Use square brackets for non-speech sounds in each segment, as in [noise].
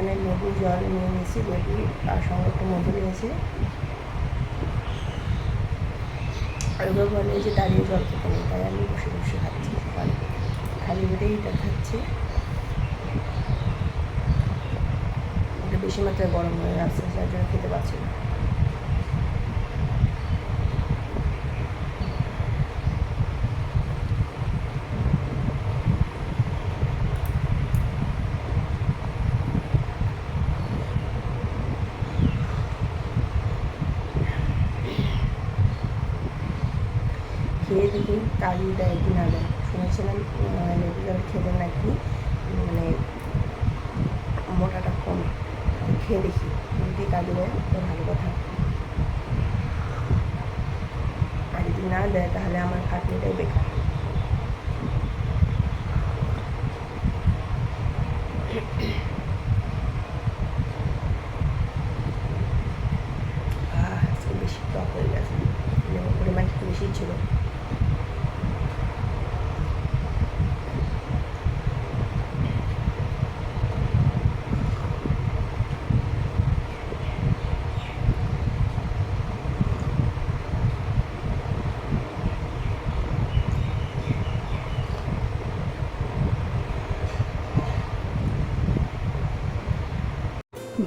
এখানে লেবু জল নিয়ে নিয়েছি লেবু আর সঙ্গে মধু নিয়েছি। ওগুলো বলে যে দাঁড়িয়ে জল খেতে নেই, তাই আমি বসে বসে খাচ্ছি। সকালে খালি বেটেই এটা খাচ্ছি। এটা বেশি মাত্রায় গরম হয়ে আসছে যার জন্য খেতে পারছি না খেয়ে দেখি কালি দেয় কি না দেয়। শুনেছিলাম আহ, লেবু খেলে নাকি মানে মোটাটা কম খেয়ে দেখি। যদি কালি দেয় তো ভালো কথা। আর যদি না দেয় তাহলে আমার খাটনিটাই বেকার আহ, আজকে বেশি টক হয়ে গেছে লেবুর পরিমাণ একটু বেশি ছিল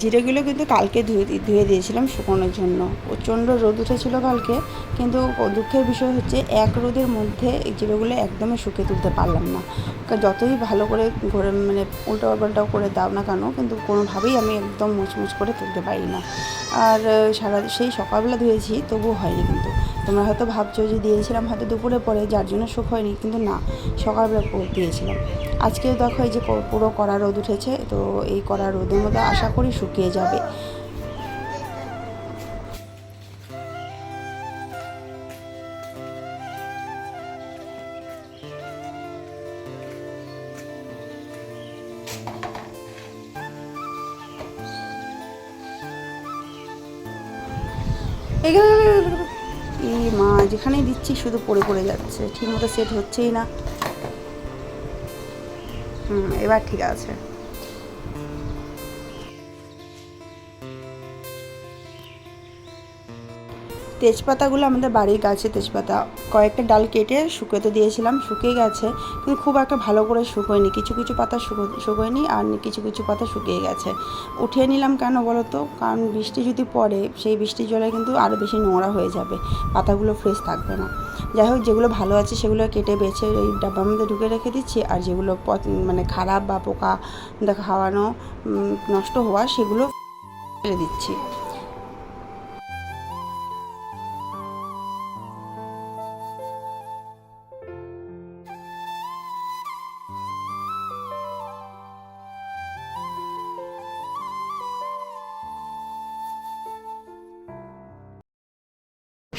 জিরেগুলো কিন্তু কালকে ধুয়ে ধুয়ে দিয়েছিলাম শুকোনোর জন্য। প্রচণ্ড রোদ উঠেছিল কালকে, কিন্তু দুঃখের বিষয় হচ্ছে এক রোদের মধ্যে এই জিরেগুলো একদমই শুকিয়ে তুলতে পারলাম না। যতই ভালো করে ঘরে মানে উল্টো পাল্টাও করে দাও না কেন, কিন্তু কোনোভাবেই আমি একদম মুচমুচ করে তুলতে পারি না। আর সারা সেই সকালবেলা ধুয়েছি, তবুও হয়নি কিন্তু। তোমরা হয়তো ভাবছ যে দিয়েছিলাম হয়তো দুপুরে পরে, যার জন্য সুখ হয়নি, কিন্তু না, সকালবেলা দিয়েছিলাম। আজকে দেখো এই যে পুরো কড়া রোদ উঠেছে, তো এই কড়া রোদের মধ্যে আশা করি শুকিয়ে যাবে। মা, যেখানেই দিচ্ছি শুধু পড়ে পড়ে যাচ্ছে। ঠিক মতো সেট হচ্ছেই না। হুম, এবার ঠিক আছে। তেজপাতাগুলো আমাদের বাড়ির গাছে তেজপাতা। কয়েকটা ডাল কেটে শুকোতে দিয়েছিলাম, শুকিয়ে গেছে। কিন্তু খুব একটা ভালো করে শুকোয়নি। কিছু কিছু পাতা শুকো, শুকোয়নি আর কিছু কিছু পাতা শুকিয়ে গেছে। উঠিয়ে নিলাম কেন বলো তো কারণ বৃষ্টি যদি পড়ে, সেই বৃষ্টির জলে কিন্তু আরও বেশি নোংরা হয়ে যাবে। পাতাগুলো ফ্রেশ থাকবে না। যাই হোক, যেগুলো ভালো আছে সেগুলো কেটে, বেছে এই ডাব্বার মধ্যে ঢুকে রেখে দিচ্ছি। আর যেগুলো মানে খারাপ বা পোকা খাওয়ানো নষ্ট হওয়া সেগুলো ফেলে দিচ্ছি।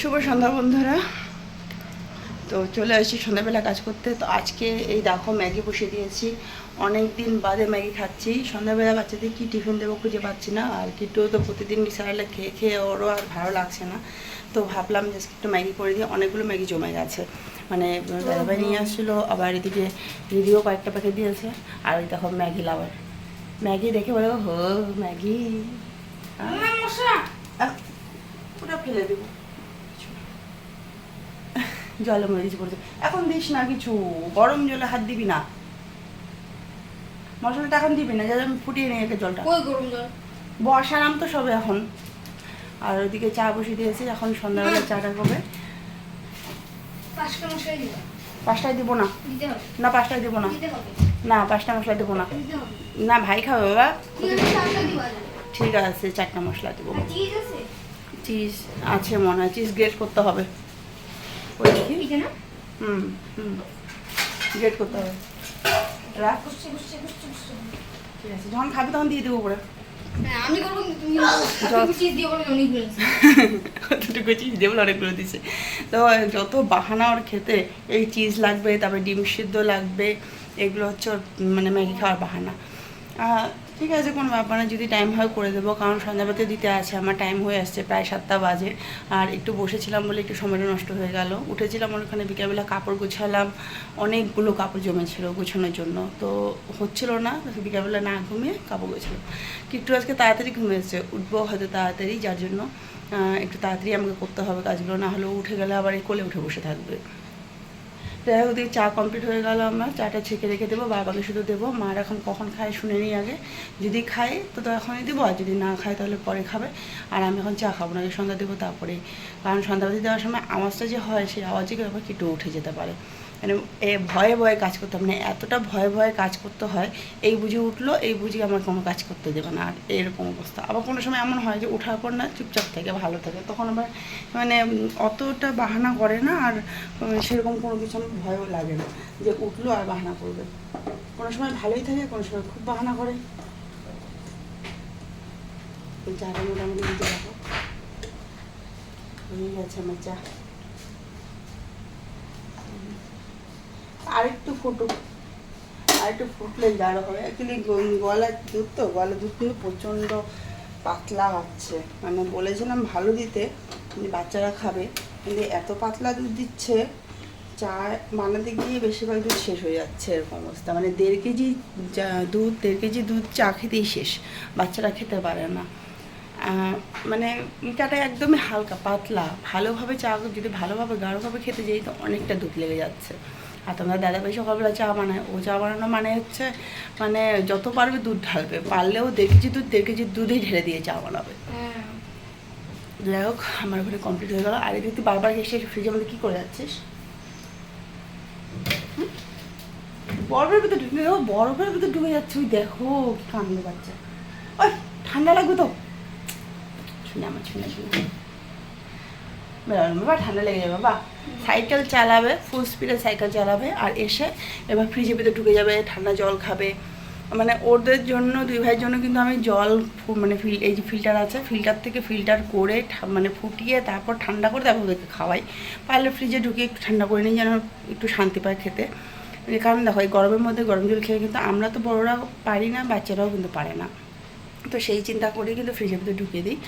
শুভ সন্ধ্যা বন্ধুরা। তো চলে আসছি সন্ধ্যাবেলা কাজ করতে। তো আজকে এই দেখো ম্যাগি বসিয়ে দিয়েছি। অনেক দিন বাদে ম্যাগি খাচ্ছি। সন্ধ্যাবেলা বাচ্চাদের কী টিফিন দেবো খুঁজে পাচ্ছি না। আর কিটুও তো প্রতিদিন বিশালে খেয়ে খেয়ে ওরও আর ভালো লাগছে না। তো ভাবলাম যে একটু ম্যাগি করে দিয়ে অনেকগুলো ম্যাগি জমে গেছে। মানে দাদাভাই নিয়ে আসছিল আবার এদিকে দিদিও কয়েকটা প্যাকেট দিয়েছে। আর ওই দেখো ম্যাগি লাভার। ম্যাগি দেখে বলে হো ম্যাগি। পুরো ফেলে দেবো। জলে মরিচ পড়ছে। এখন দিস না কিছু গরম জলে হাত দিবি না। মশলাটা এখন দিবি না যাতে আমি ফুটিয়ে নিয়ে রেখে জলটা। কই গরম জল? বসালাম তো সবে এখন। আর ওইদিকে চা বসিয়ে দিয়েছি এখন সন্ধ্যাবেলা চাটা করবে পাঁচটায় দিব না। না পাঁচটায় দিব না। না পাঁচটা মশলা দেবো না। না ভাই খাবে বাবা। ঠিক আছে চারটা মশলা দেবো। আর চিজ আছে? চিজ আছে মনে হয় চিজ গ্রেট করতে হবে। ওই দেখি হুম হুম গ্রেট করতে হবে। রাখ ঠিক আছে যখন খাবি তখন দিয়ে দেবো পরে হ্যাঁ আমি করব চিজ দিয়ে বলে [laughs] অনেকগুলো দিছে তো যত বাহানা ওর খেতে এই চিজ লাগবে তারপরে ডিম সিদ্ধ লাগবে এগুলো হচ্ছে ওর মানে ম্যাগি খাওয়ার বাহানা। ঠিক আছে, কোনো ব্যাপার না, যদি টাইম হয় করে দেবো, কারণ সন্ধ্যাবাতি দিতে আছে, আমার টাইম হয়ে আসছে প্রায় সাতটা বাজে। আর একটু বসেছিলাম বলে একটু সময়টা নষ্ট হয়ে গেল। উঠেছিলাম ওখানে বিকেলবেলা, কাপড় গুছালাম, অনেকগুলো কাপড় জমেছিল গুছানোর জন্য। তো হচ্ছিল না, বিকেলবেলা না ঘুমিয়ে কাপড় গুছালাম। কিট্টু আজকে তাড়াতাড়ি ঘুমিয়েছে উঠবো হয়তো তাড়াতাড়ি, যার জন্য একটু তাড়াতাড়ি আমাকে করতে হবে কাজগুলো, না হলে ও উঠে গেলে আবার এই কোলে উঠে বসে থাকবে। যাই হোক চা কমপ্লিট হয়ে গেল আমরা। চাটা ছেঁকে রেখে দেবো, বাবাকে শুধু দেবো। মার এখন কখন খায় শুনে নিই আগে। যদি খায় তো এখনই দেবো, আর যদি না খায় তাহলে পরে খাবে। আর আমি এখন চা খাব না সন্ধ্যা দেবো তারপরেই। কারণ সন্ধ্যাবাতি দেওয়ার সময় আওয়াজটা যে হয়, সেই আওয়াজে আবার একটু উঠে যেতে পারে। মানে এ ভয়ে ভয়ে কাজ করতে মানে এতটা ভয়ে ভয়ে কাজ করতে হয়, এই বুঝে উঠল, এই বুঝে আমার কোনো কাজ করতে দেবে না। আর এরকম অবস্থা। আবার কোনো সময় এমন হয় যে ওঠার পর না চুপচাপ থেকে, ভালো থাকে। তখন আবার মানে অতটা বাহানা করে না আর সেরকম কোনো কিছু আমার ভয়ও লাগে না যে উঠল আর বাহানা করবে। কোনো সময় ভালোই থাকে, কোনো সময় খুব বাহানা করে। চাটা মোটামুটি দিতে গেছে আমার চা। আরেকটু ফুটুক। আরেকটু ফুটলে গাঢ় হবে। অ্যাকচুয়ালি গলার দুধ তো, গলার দুধ কিন্তু প্রচণ্ড পাতলা হচ্ছে। মানে বলেছিলাম ভালো দিতে বাচ্চারা খাবে। কিন্তু এত পাতলা দুধ দিচ্ছে চা বানাতে গিয়ে বেশিরভাগ দুধ শেষ হয়ে যাচ্ছে এরকম অবস্থা। মানে দেড় কেজি দুধ, দেড় কেজি দুধ চা খেতেই শেষ। বাচ্চারা খেতে পারে না। মানে চাটা একদমই হালকা, পাতলা। ভালোভাবে চা যদি ভালোভাবে, গাঢ়ভাবে খেতে যাই, তো অনেকটা দুধ লেগে যাচ্ছে। আর তোমরা দাদা দাদাভাই সকালবেলা চা বানায়। ও চা বানানো মানে হচ্ছে মানে যত পারবে দুধ ঢালবে। পারলেও দেড় কেজি দুধ দেড় কেজি দুধেই ঢেলে দিয়ে চা বানাবে। হ্যাঁ। যাই হোক আমার ওখানে কমপ্লিট হয়ে গেল। আর এদিকে তুই বারবার এসে ফ্রিজের মধ্যে কী করে যাচ্ছিস? বরফের ভিতরে ঢুকে ও বরফের ভিতরে ঢুকে যাচ্ছে। ওই দেখো কান্দ বাচ্চা। ওই ঠান্ডা লাগবে তো? শুনে আমার শুনে শুনে বেরোনো বাবা ঠান্ডা লেগে যাবে বাবা। সাইকেল চালাবে ফুল স্পিডে সাইকেল চালাবে আর এসে এবার ফ্রিজের ভিতরে ঢুকে যাবে, ঠান্ডা জল খাবে। মানে ওদের জন্য, দুই ভাইয়ের জন্য কিন্তু আমি জল মানে ফিল এই যে ফিল্টার আছে ফিল্টার থেকে ফিল্টার করে মানে ফুটিয়ে তারপর ঠান্ডা করে তারপর ওদেরকে খাওয়াই। পারলে ফ্রিজে ঢুকিয়ে একটু ঠান্ডা করে নিই যেন একটু শান্তি পায় খেতে। কারণ দেখো, এই গরমের মধ্যে গরম জল খেয়ে কিন্তু আমরা তো বড়রা পারি না, বাচ্চারাও কিন্তু পারে না। তো সেই চিন্তা করে কিন্তু ফ্রিজের ভিতরে ঢুকিয়ে দিই।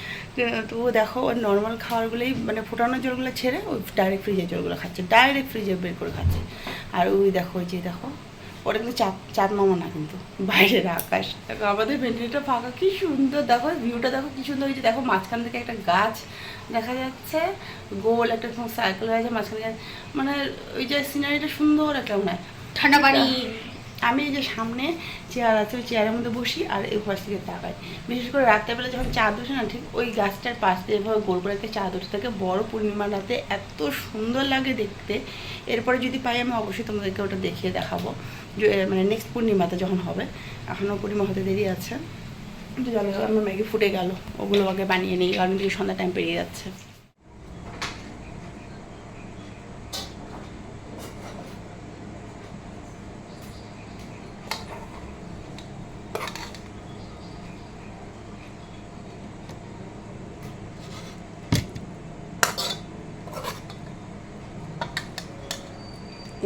তো দেখো ওর নর্মাল খাবারগুলোই মানে ফোটানো জলগুলো ছেড়ে ওই ডাইরেক্ট ফ্রিজের জলগুলো খাচ্ছে ডাইরেক্ট ফ্রিজে বের করে খাচ্ছে। আর ওই দেখো ওই যে দেখো ওটা কিন্তু চাঁদ চাঁদ মামা না কিন্তু বাইরের আকাশ। দেখো আমাদের ভেন্টিলেটা ফাঁকা কি সুন্দর দেখো ভিউটা দেখো কি সুন্দর হয়েছে। দেখো মাঝখান থেকে একটা গাছ দেখা যাচ্ছে গোল একটা সার্কেল হয়ে আছে মাঝখানে মানে ওই যে সিনারিটা সুন্দর একটা মনে হয়। ঠান্ডা পানি। আমি এই যে সামনে চেয়ার আছে, ওই চেয়ারের মধ্যে বসি আর এই ঘর থেকে তাকাই। বিশেষ করে রাত্রেবেলা যখন চাঁদ ওঠে না, ঠিক ওই গাছটার পাশ দিয়ে এভাবে গোল করে একটা চাঁদ ওঠে। থাকে বড় পূর্ণিমা রাতে এত সুন্দর লাগে দেখতে। এরপরে যদি পাই আমি অবশ্যই তোমাদেরকে ওটা দেখিয়ে দেখাবো। মানে নেক্সট পূর্ণিমাতে যখন হবে এখনও পূর্ণিমা হতে দেরি আছে। জলে আমার ম্যাগি ফুটে গেল। ওগুলো আগে বানিয়ে নিই, কারণ সন্ধ্যা টাইম পেরিয়ে যাচ্ছে।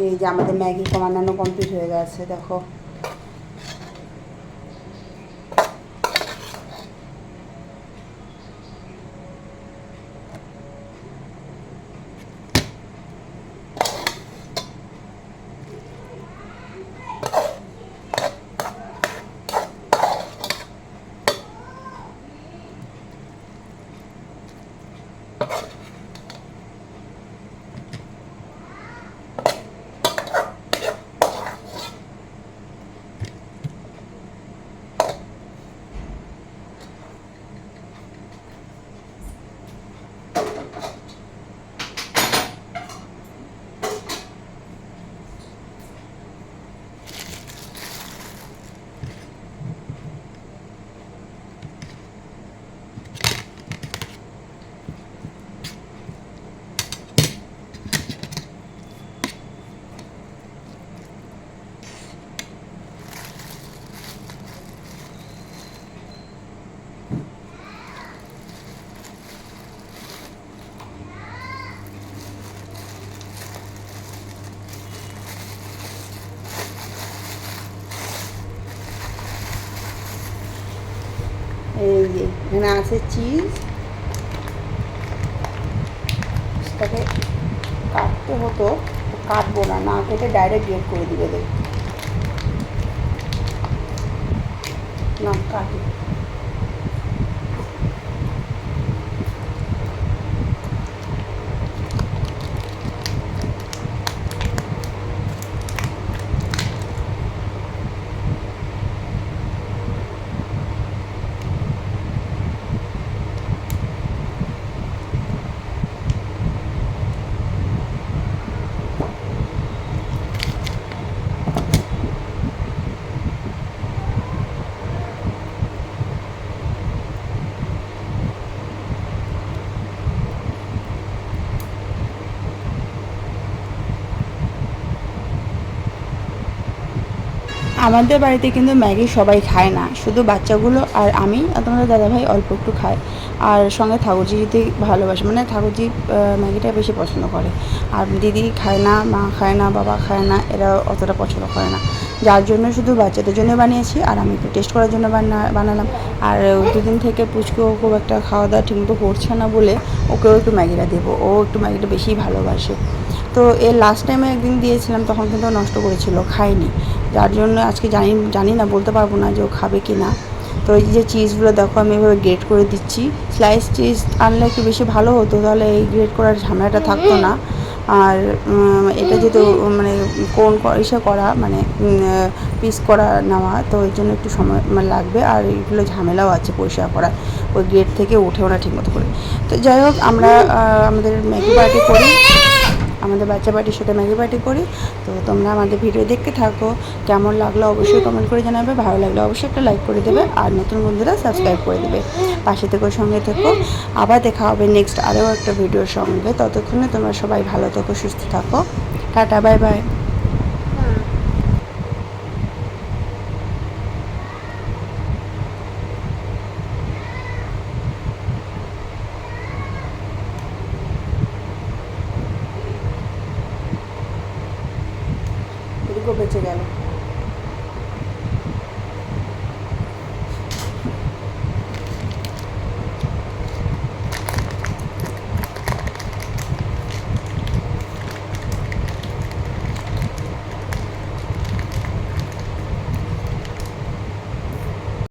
এই যে আমাদের ম্যাগি কমানো কমপ্লিট হয়ে গেছে দেখো। এখানে আছে চিজ তাকে কাটতে হতো কাটবো না না কেটে ডাইরেক্ট গ্রেড করে দিবে দেখ না কাটি আমাদের বাড়িতে কিন্তু ম্যাগি সবাই খায় না। শুধু বাচ্চাগুলো আর আমি আর তোমাদের দাদাভাই অল্প একটু খায়। আর সঙ্গে ঠাকুরজি যদি ভালোবাসে মানে ঠাকুরজি ম্যাগিটা বেশি পছন্দ করে। আর দিদি খায় না, মা খায় না, বাবা খায় না, এরা অতটা পছন্দ করে না। যার জন্য শুধু বাচ্চাদের জন্য বানিয়েছি, আর আমি একটু টেস্ট করার জন্য বানা বানালাম। আর দুদিন থেকে পুচকেও খুব একটা খাওয়া দাওয়া ঠিকমতো করছে না বলে ওকেও একটু ম্যাগিটা দেবো। ও একটু ম্যাগিটা বেশি ভালোবাসে। তো এর লাস্ট টাইমে একদিন দিয়েছিলাম, তখন কিন্তু নষ্ট করেছিল, খায়নি। যার জন্য আজকে জানি জানি না, বলতে পারব না যে ও খাবে কি না তো এই যে চিজগুলো দেখো, আমি এভাবে গ্রেড করে দিচ্ছি। স্লাইস চিজ আনলে একটু বেশি ভালো হতো, তাহলে এই গ্রেড করার ঝামেলাটা থাকতো না। আর এটা যেহেতু মানে কোন ইসে করা মানে পিস করা নেওয়া, তো ওই জন্য একটু সময় মানে লাগবে। আর এগুলো ঝামেলাও আছে পরিষ্কার করা ওই গেট থেকে উঠেও না ঠিকমতো করে। তো যাই হোক, আমরা আমাদের ম্যাগি পার্টি করি। আমাদের বাচ্চা পার্টির সাথে ম্যাগি পার্টি করি। তো তোমরা আমাদের ভিডিও দেখতে থাকো। কেমন লাগল অবশ্যই কমেন্ট করে জানাবে। ভালো লাগলে অবশ্যই একটা লাইক করে দেবে আর নতুন বন্ধুরা সাবস্ক্রাইব করে দেবে। পাশে থেকো, সঙ্গে থেকো। আবার দেখা হবে নেক্সট আরও একটা ভিডিওর সঙ্গে। ততক্ষণে তোমরা সবাই ভালো থেকো, সুস্থ থাকো। টাটা বাই বাই বেঁচে গেল।